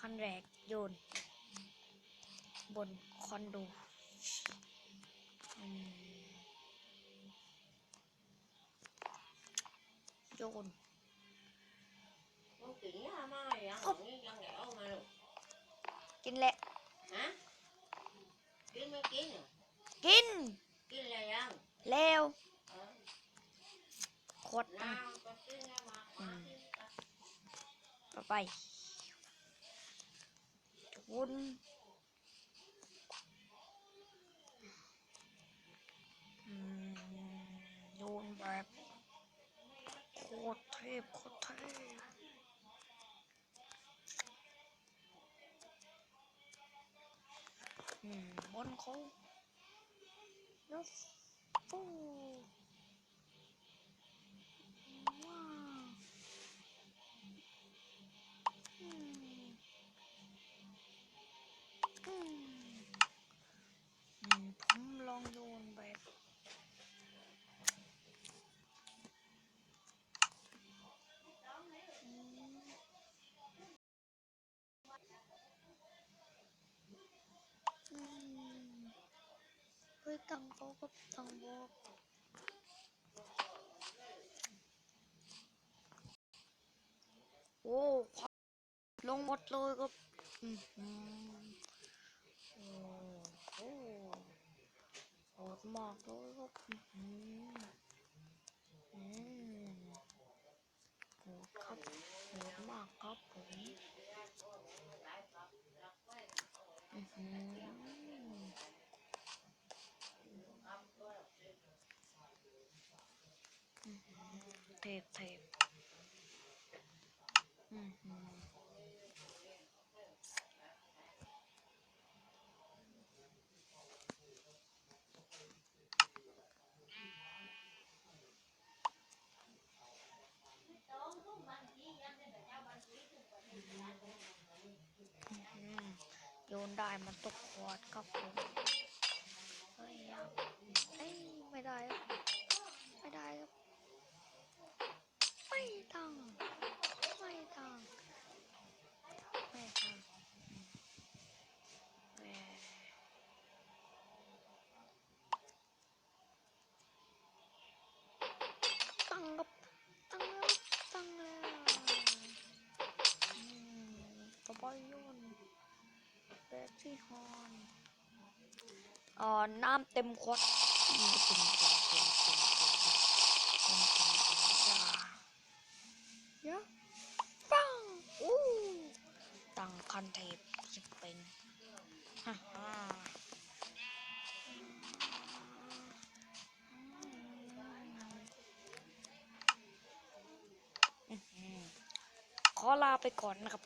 ขั้นแรกโยน บนคอนโดโยนกินแหละฮะกินไม่กินกิน กินอะไรยังเลวขวดตั้งต่อไป วุนโยนแบบโคตรเทพโคตรเทพบนเขาแล้วฟู với tăng vô gấp tăng vô ô lông một lôi gấp một mọt lôi gấp một cấp một mọt cấp เทปเทป โยนได้มันตกขวดครับผมเฮ้ยยังเอ้ยไม่ได้ครับไม่ได้ครับไม่ตังไม่ตังไม่ตังตังครับตังแล้วตังแล้วอืมต่อไปโยน แบกที่ทอนอ่อน้ำเต็มขวดเยอะปังอู้ตังคันเทปจะเป็นฮ่าฮ่ขอลาไปก่อนนะครับ